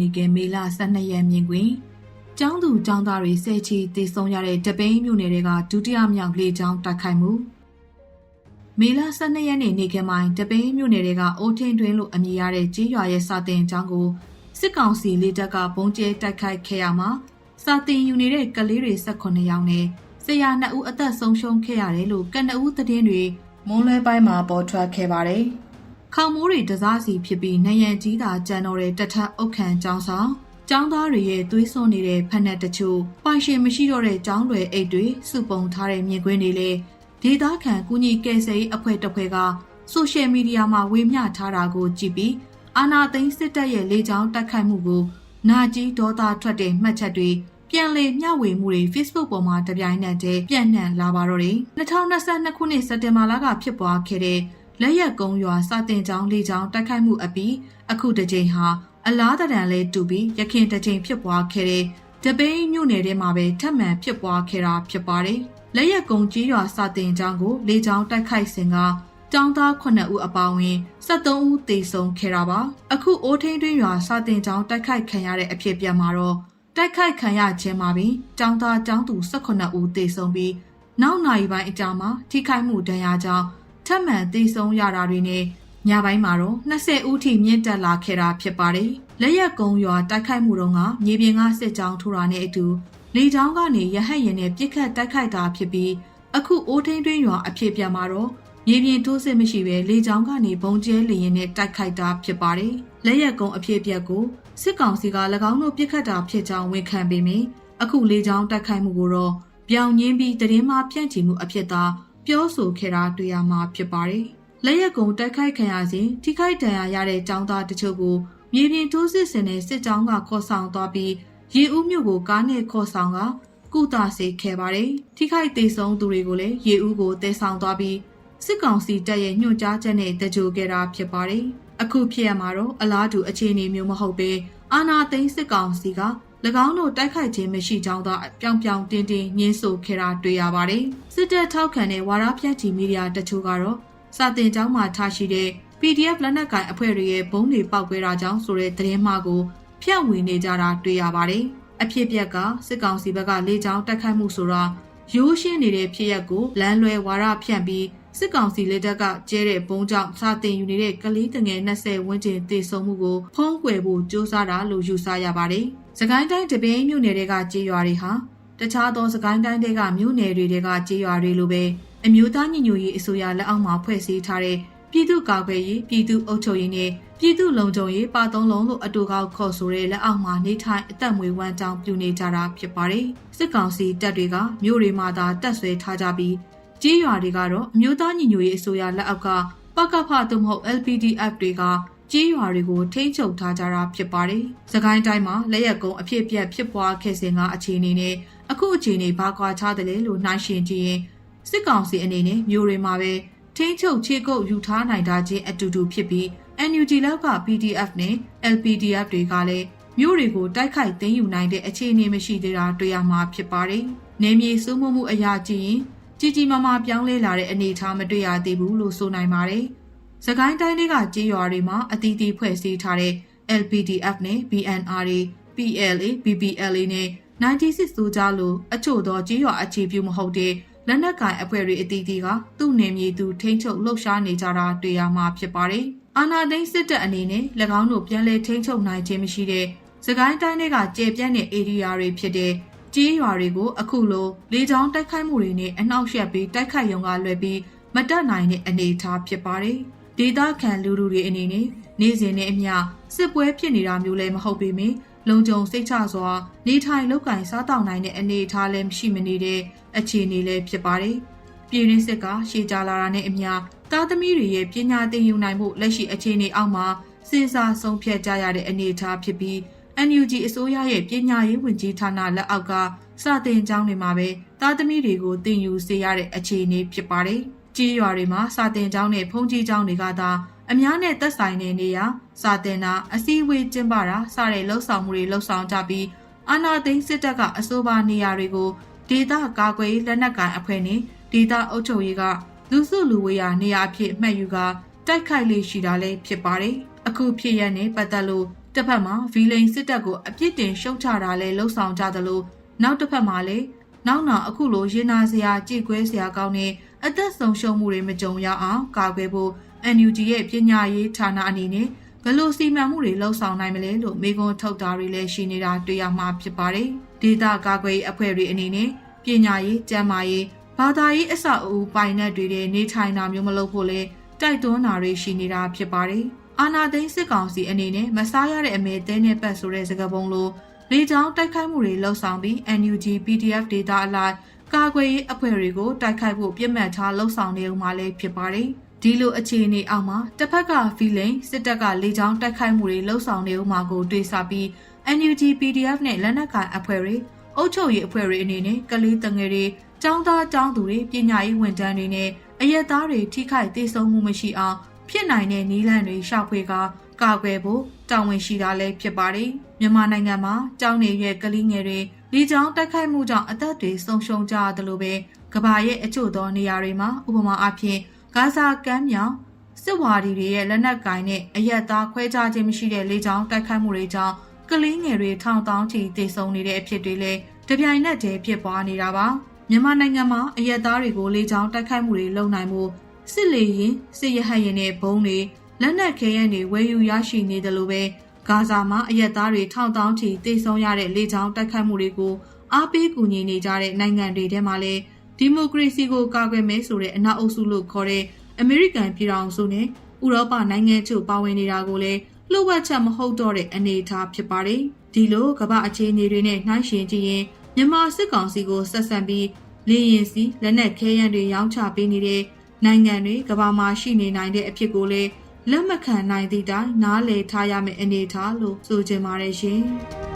နေကမေလ12ရက်မြင်တွင်ကျောင်းသူကျောင်းသားတွေဆဲချီတည်ဆုံရတဲ့တပိန်းမြို့နယ်တွေကဒုတိယမြောက်လေကြောင်းတိုက်ခိုက်မှုမေလ12ရက်နေ့နေ့ကမိုင်တပိန်းမြို့နယ်တွေကအိုးထင်းတွင်လို့အမည်ရတဲ့ကြီးရွာရဲ့စာတင်ကျောင်းကိုစစ်ကောင်စီလေတပ်ကပုံကျဲတိုက်ခိုက်ခဲ့ရမှာစာတင်ယူနေတဲ့ကလေးတွေ18ယောက်နဲ့ဆရာ2ဦးအသက်ဆုံးရှုံးခဲ့ရတယ်လို့ကနဦးသတင်းတွေမွန်းလွဲပိုင်းမှာပေါ်ထွက်ခဲ့ပါတယ်။ ခေါင်မိုးတွေတစားစီဖြစ်ပြီးနယံကြီးတာကြံတော်တဲ့တထအုတ်ခံကျောင်းဆောင်ကျောင်းသားတွေရဲ့သွေးစွန်းနေတဲ့ဖက်နှက်တချို့ပိုင်ရှင်မရှိတော့တဲ့ကျောင်းတွေအိတ်တွေစုပုံထားတဲ့မြင်ကွင်းတွေလေဒေသခံကုညီကယ်ဆယ်ရေးအဖွဲ့တစ်ဖွဲ့ကဆိုရှယ်မီဒီယာမှာဝေမျှထားတာကိုကြည့်ပြီးအာနာသိန်းစစ်တပ်ရဲ့လေကြောင်းတိုက်ခိုက်မှုကိုနာကြီးဒေါသထွက်တဲ့မှတ်ချက်တွေပြန်လည်မျှဝေမှုတွေ Facebook ပေါ်မှာတပြိုင်နက်တည်းပြန့်နှံ့လာပါတော့တယ်2022ခုနှစ်စက်တင်ဘာလကဖြစ်ပွားခဲ့တဲ့ လက်ရက်ကုန်းရွာစတင်ကြောင်းလေကြောင်းတိုက်ခိုက်မှုအပြီးအခုတစ်ကြိမ်ဟာအလားတန်လဲတူပြီးရခင်တစ်ကြိမ်ဖြစ်ပွားခဲ့တဲ့တပိန်းမြို့နယ်ထဲမှာပဲထပ်မံဖြစ်ပွားခဲ့တာဖြစ်ပါတယ်။လက်ရက်ကုန်းကြီးရွာစတင်ကြောင်းကိုလေကြောင်းတိုက်ခိုက်စဉ်ကကျောင်းသား9ဦးအပါအဝင်73ဦးသေဆုံးခဲ့တာပါ။အခုအိုးထင်းတွင်းရွာစတင်ကြောင်းတိုက်ခိုက်ခံရတဲ့အဖြစ်ပြမှာတော့တိုက်ခိုက်ခံရခြင်းမှာပင်ကျောင်းသားကျောင်းသူ18ဦးသေဆုံးပြီးနောက်နိုင်ပိုင်းအကြာမှာထိခိုက်မှုဒဏ်ရာကြောင့် ထပ်မံသေဆုံးရတာတွေနဲ့ညပိုင်းမှာတော့20ဦးထိမြင့်တက်လာခဲ့တာဖြစ်ပါတယ်။လက်ရက်ကုန်းရွာတိုက်ခိုက်မှုတုန်းကမြေပြင်ကစစ်ကြောင်းထိုးတာနဲ့အတူလေကြောင်းကနေရဟတ်ရင်နဲ့ပြစ်ခတ်တိုက်ခိုက်တာဖြစ်ပြီးအခုအိုးထင်းတွင်းရွာအဖြစ်ပြန်မှာတော့မြေပြင်ထိုးစစ်မရှိဘဲလေကြောင်းကနေဘုံကျဲလေရင်နဲ့တိုက်ခိုက်တာဖြစ်ပါတယ်။လက်ရက်ကုန်းအဖြစ်ပြက်ကိုစစ်ကောင်စီက၎င်းတို့ပြစ်ခတ်တာဖြစ်ကြောင်းဝန်ခံပေမယ့်အခုလေကြောင်းတိုက်ခိုက်မှုကိုတော့ပြောင်ညင်းပြီးတရင်မှပြန့်ချီမှုအဖြစ်သာ ပြောဆိုခဲ့တာတွေ့ရမှာဖြစ်ပါတယ်။လက်ရက်ကုံတိုက်ခိုက်ခံရစဉ်ထိခိုက်ဒဏ်ရာရတဲ့ចောင်းသားတချို့ကိုမြေပြင်ထိုးစစ်ဆင်တဲ့စစ်ကြောင်းကခေါ်ဆောင်သွားပြီးရေဦးမြို့ကိုကားနဲ့ခေါ်ဆောင်ကကုသစေခဲ့ပါတယ်။ထိခိုက်သေးဆုံးသူတွေကိုလည်းရေဦးကိုတည်ဆောင်သွားပြီးစစ်ကောင်စီတပ်ရဲ့ညွှန်ကြားချက်နဲ့တကြိုခဲ့တာဖြစ်ပါတယ်။အခုဖြစ်ရမှာတော့အလားတူအခြေအနေမျိုးမဟုတ်ပဲအာနာသိန်းစစ်ကောင်စီက၎ င်းတို့တိုက်ခိုက်ခြင်းမရှိကြောင်းသာပြောင်ပြောင်တင်းတင်းညှင်းဆိုခဲ့တာတွေ့ရပါတယ်။စစ်တပ်ထောက်ခံတဲ့ဝါရပြန့်ချီမီဒီယာတချို့ကတော့စာတင်ကျောင်းမှာထားရှိတဲ့ PDF လက်နက်ကိုင်အဖွဲ့တွေရဲ့ဘုံတွေပေါက်ကွဲတာကြောင့်ဆိုတဲ့သတင်းမှားကိုဖြန့်ဝေနေကြတာတွေ့ရပါတယ်။အဖြစ်ပြက်ကစစ်ကောင်စီဘက်ကလေကြောင်းတိုက်ခိုက်မှုဆိုတာရိုးရှင်းနေတဲ့ဖြစ်ရက်ကိုလမ်းလွဲဝါရဖြန့်ပြီး စစ်ကောင်စီလက်ထက်ကကျဲတဲ့ဘုံကြောင့်စာတင်ယူနေတဲ့ကလေးတငယ်20ဝန်းကျင်တည်ဆုံမှုကိုဖုံးကွယ်ဖို့စ조사တာလို့ယူဆရပါတယ်။စကိုင်းတိုင်းတပင်းမြို့နယ်တွေကကြေးရွာတွေဟာတခြားသောစကိုင်းတိုင်းတွေကမြို့နယ်တွေကကြေးရွာတွေလိုပဲအမျိုးသားညီညွတ်ရေးအစိုးရလက်အောက်မှာဖွဲ့စည်းထားတဲ့ပြည်သူ့ကာကွယ်ရေးပြည်သူ့အုပ်ချုပ်ရေးနဲ့ပြည်သူ့လုံခြုံရေးပါသုံးလုံးလို့အတူကောက်ခေါ်ဆိုတဲ့လက်အောက်မှာနေထိုင်အသက်မွေးဝမ်းကြောင်းပြုနေကြတာဖြစ်ပါတယ်။စစ်ကောင်စီတပ်တွေကမြို့တွေမှာသာတပ်ဆွဲထားကြပြီး ကြေးရွာတွေကတော့အမျိုးသားညီညွတ်ရေးအစိုးရလက်အောက်ကပကဖသို့မဟုတ် LPDF တွေကကြေးရွာတွေကိုထိန်းချုပ်ထားကြတာဖြစ်ပါတယ်။စကိုင်းတိုင်းမှာလက်ရက်ကုံအဖြစ်ပြက်ဖြစ်ပွားခဲ့စဉ်ကအခြေအနေနဲ့အခုအခြေအနေဘာကွာခြားတယ်လဲလို့နှိုင်းယှဉ်ကြည့်ရင်စစ်ကောင်စီအနေနဲ့မျိုးတွေမှာပဲထိန်းချုပ်ခြေကုပ်ယူထားနိုင်တာချင်းအတူတူဖြစ်ပြီး NUG လောက်က PDF နဲ့ LPDF တွေကလည်းမျိုးတွေကိုတိုက်ခိုက်သိမ်းယူနိုင်တဲ့အခြေအနေမရှိသေးတာတွေ့ရမှာဖြစ်ပါတယ်။နေမြေစိုးမိုးမှုအရာကြည့်ရင် ကြီးကြီးမားမားပြောင်းလဲလာတဲ့အနေအထားမတွေ့ရသေးဘူးလို့ဆိုနိုင်ပါတယ်။စကိုင်းတိုင်းတွေကကြေးရွာတွေမှာအတီးတီးဖွဲ့စည်းထားတဲ့ LPDF နဲ့ BNR တွေ PLA BPLA နဲ့96စိုးကြလို့အချို့သောကြေးရွာအခြေပြုမဟုတ်တဲ့လက်နက်ကိုင်အဖွဲ့တွေအတီးတီးကသူ့နေမြေသူထိန်းချုပ်လှုပ်ရှားနေကြတာတွေ့ရမှာဖြစ်ပါတယ်။အာနာသိန်းစစ်တပ်အနေနဲ့၎င်းတို့ပြန်လည်ထိန်းချုပ်နိုင်ခြင်းမရှိတဲ့စကိုင်းတိုင်းတွေကကျေပြန့်တဲ့ area တွေဖြစ်တဲ့ ကြေးရွာတွေကိုအခုလိုလေကြောင်းတိုက်ခိုက်မှုတွေနဲ့အနှောက်အယှက်ပြီးတိုက်ခိုက်ရုံကလွယ်ပြီးမတက်နိုင်တဲ့အနေအထားဖြစ်ပါတယ်။ဒေသခံလူလူတွေအနေနဲ့နေ့စဉ်နဲ့အမျှစစ်ပွဲဖြစ်နေတာမျိုးလည်းမဟုတ်ပေမယ့်လုံခြုံစိတ်ချစွာနေထိုင်လုပ်ကင်စားတောက်နိုင်တဲ့အနေအထားလည်းမရှိမနေတဲ့အခြေအနေလည်းဖြစ်ပါတယ်။ပြည်ရင်းစစ်ကရှေ့ကြလာတာနဲ့အမျှသားသမီးတွေရဲ့ပညာသင်ယူနိုင်မှုလက်ရှိအခြေအနေအောက်မှာစဉ်းစားဆုံးဖြတ်ကြရတဲ့အနေအထားဖြစ်ပြီး NUG အစိုးရရဲ့ပညာရေးဝန်ကြီးဌာနလက်အောက်ကစတင်ကျောင်းတွေမှာပဲသားသမီးတွေကိုသင်ယူစေရတဲ့အခြေအနေဖြစ်ပါတယ်။ကြေးရွာတွေမှာစာတင်ကျောင်းနဲ့ဖုန်ကြီးကျောင်းတွေကသာအများနဲ့သက်ဆိုင်တဲ့နေရာစာတင်တာအစည်းအဝေးကျင်းပတာစတဲ့လှုပ်ဆောင်မှုတွေလှုပ်ဆောင်ကြပြီးအာနာသိန်းစစ်တပ်ကအဆိုပါနေရာတွေကိုဒေသကာကွယ်လက်နက်ကိုင်အဖွဲ့နဲ့ဒေသအုပ်ချုပ်ရေးကလူစုလူဝေးရာနေရာအဖြစ်မှတ်ယူကတိုက်ခိုက်လေရှိတာလည်းဖြစ်ပါတယ်။အခုဖြစ်ရတဲ့ပတ်သက်လို့ တစ်ဖက်မှာဗီလိန်စစ်တပ်ကိုအပြစ်တင်ရှုံချတာလဲလှုံ့ဆော်ကြသလိုနောက်တစ်ဖက်မှာလည်းနောက်နောက်အခုလိုရင်နာစရာကြည်ကွဲစရာကောင်းတဲ့အသက်ဆုံးရှုံးမှုတွေမကြုံရအောင်ကာကွယ်ဖို့ NUG ရဲ့ပညာရေးဌာနအနေနဲ့ဘယ်လိုစီမံမှုတွေလှုံ့ဆော်နိုင်မလဲလို့မေခွန်းထုတ်တာတွေလည်းရှိနေတာတွေ့ရမှာဖြစ်ပါတယ်။ဒေတာကာကွယ်ရေးအဖွဲ့တွေအနေနဲ့ပညာရေး၊ကျန်းမာရေး၊ဘာသာရေးအဆောက်အဦပိုင်တဲ့တွေနဲ့နေထိုင်တာမျိုးမလုပ်ဖို့လဲတိုက်တွန်းတာတွေရှိနေတာဖြစ်ပါတယ်။ အာနာသိန်းစစ်ကောင်စီအနေနဲ့မစားရတဲ့အမေတဲနဲ့ပတ်ဆိုတဲ့စကားပုံလိုလေကြောင်းတိုက်ခိုက်မှုတွေလှုံ့ဆော်ပြီး NUG PDF ဒေတာအလိုက်ကာကွယ်ရေးအဖွဲ့တွေကိုတိုက်ခိုက်ဖို့ပြစ်မှတ်ထားလှုံ့ဆော်နေဦးမှာလည်းဖြစ်ပါတယ်။ဒီလိုအခြေအနေအောက်မှာတစ်ဖက်ကဖီလိန်စစ်တပ်ကလေကြောင်းတိုက်ခိုက်မှုတွေလှုံ့ဆော်နေဦးမှာကိုတွေးဆပြီး NUG PDF နဲ့လက်နက်ကိုင်အဖွဲ့တွေအုပ်ချုပ်ရေးအဖွဲ့တွေအနေနဲ့ကလေးတငယ်တွေចောင်းသားចောင်းသူတွေပညာရေးဝန်ထမ်းတွေနဲ့အရက်သားတွေထိခိုက်ဒေဆုံးမှုမရှိအောင် ဖြစ်နိုင်တဲ့နည်းလမ်းတွေရှောက်ဖွေကကာကွယ်ဖို့တာဝန်ရှိတာလည်းဖြစ်ပါတယ်မြန်မာနိုင်ငံမှာကျောင်းနေရဲ့ကလေးငယ်တွေလေကြောင်းတိုက်ခိုက်မှုကြောင့်အသက်တွေဆုံးရှုံးကြရတယ်လို့ပဲကဘာရဲ့အချို့သောနေရာတွေမှာဥပမာအဖြစ်ဂါဇာကမ်းမြောင်စစ်ဝါဒီတွေရဲ့လက်နက်ကင်နဲ့အရက်သားခွဲခြားခြင်းမရှိတဲ့လေကြောင်းတိုက်ခိုက်မှုတွေကြောင့်ကလေးငယ်တွေထောင်တောင်းချီတေဆုံးနေတဲ့အဖြစ်တွေလည်းတပြိုင်နက်တည်းဖြစ်ပွားနေတာပါမြန်မာနိုင်ငံမှာအရက်သားတွေကိုလေကြောင်းတိုက်ခိုက်မှုတွေလုပ်နိုင်မှု စစ်လေရင်စစ်ရဟတ်ရင်နဲ့ဘုံတွေလက်နက်ခဲယမ်းတွေဝယ်ယူရရှိနေတယ်လို့ပဲဂါဇာမှာအရက်သားတွေထောင်တောင်းချီတေဆုံးရတဲ့လေကြောင်းတိုက်ခိုက်မှုတွေကိုအားပေးကူညီနေကြတဲ့နိုင်ငံတွေထဲမှာလည်းဒီမိုကရေစီကိုကာကွယ်မယ်ဆိုတဲ့အနောက်အုပ်စုလို့ခေါ်တဲ့အမေရိကန်ပြည်ထောင်စုနဲ့ဥရောပနိုင်ငံချို့ပါဝင်နေတာကိုလည်းလှုပ်ဝက်ချက်မဟုတ်တော့တဲ့အနေအထားဖြစ်ပါတယ်။ဒီလိုကမ္ဘာအခြေအနေတွေနဲ့နှိုင်းယှဉ်ကြည့်ရင်မြန်မာစစ်ကောင်စီကိုဆက်ဆံပြီးလေရင်စီလက်နက်ခဲယမ်းတွေရောင်းချပေးနေတဲ့ နိုင်ငံတွေကမ္ဘာမှာရှိနေနိုင်တဲ့အဖြစ်ကိုလည်းလက်မခံနိုင်သည့်တိုင်နားလည်ထားရမယ့်အနေအထားလို့ဆိုချင်ပါတယ်ရှင်။